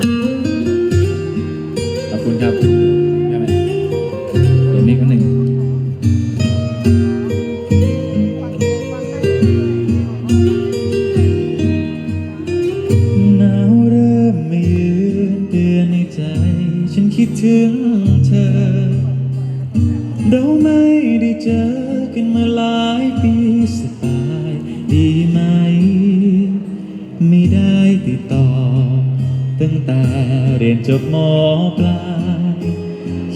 ขอบคุณครับใช่ไหมเดี๋ยวนี้คนหนึ่งหนาวเริ่มไม่ยืนเตือนในใจ ฉันคิดถึงเธอ เราไม่ได้เจอกันมาหลายปีสบายดีไหมไม่ งแต่เรียนจบมปลาย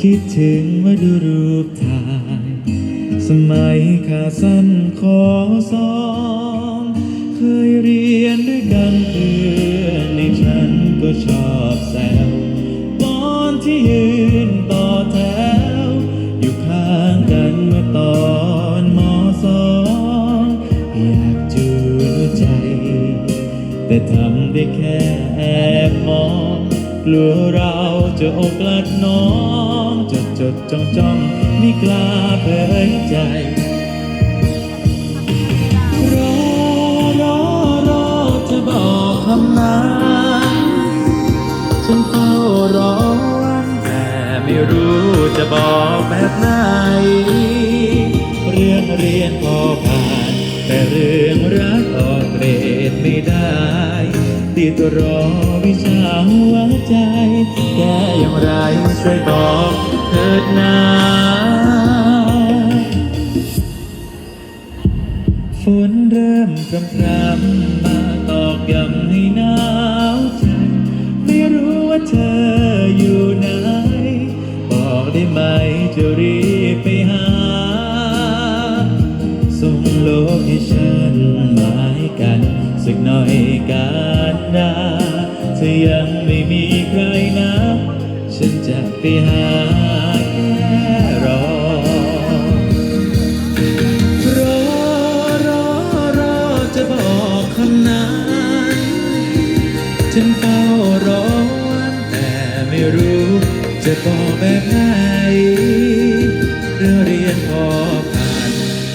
คิดถึงมาดูรูปถ่าย สมัยขาสั้นขอสองเคยเรียนด้วยกันเพื่อนในฉันก็ชอบแซวตอนที่ยืน แต่ทำได้แค่แอบมองกลัวเราจะอกกลัดน้องจดจดจ้องจ้องไม่กล้าเผยใจรอรอรอจะบอกคำนั้นฉันเฝ้ารอวันแต่ไม่รู้จะบอกแบบไหนเรื่องเรียนพอผ่าน แต่เรื่องรักออกเรดไม่ได้ ติดรอวิชาหัวใจแก้อย่างไรช่วยบอกเถิดนาฝนเริ่มพรำพรำมาตอกย้ำให้หนาวใจไม่รู้ว่าเธออยู่ไหน บอกได้ไหมจะรีบไปหา โลกให้ฉันหมายกัน สักหน่อยการดาถ้ายังไม่มีใครนะ ฉันจะไปหา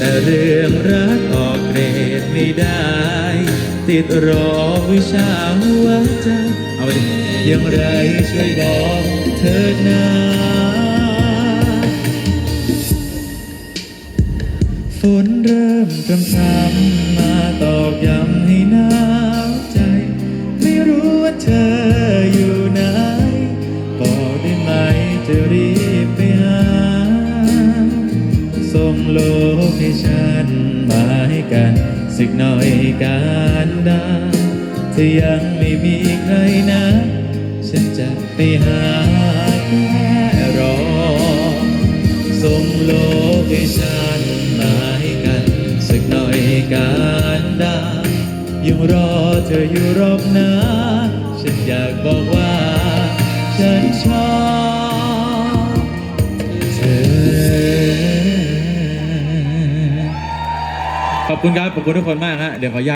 แต่เรื่องรักออกเกรดไม่ได้ ติดรอวิชาหัวใจเอาไปอย่างไรช่วยบอกเธอนะฝนเริ่มพรำพรำมาตอกย้ำ กันสักหน่อยการได้ถ้ายังไม่มีใครนะ ฉันจะไปหาแค่รอส่งโลกให้ฉันมาให้กันสักหน่อยการได้ยังรอเธออยู่รอบหน้าฉันอยากบอกว่า คุณครับ ขอบคุณทุกคนมากฮะ เดี๋ยวขออนุญาต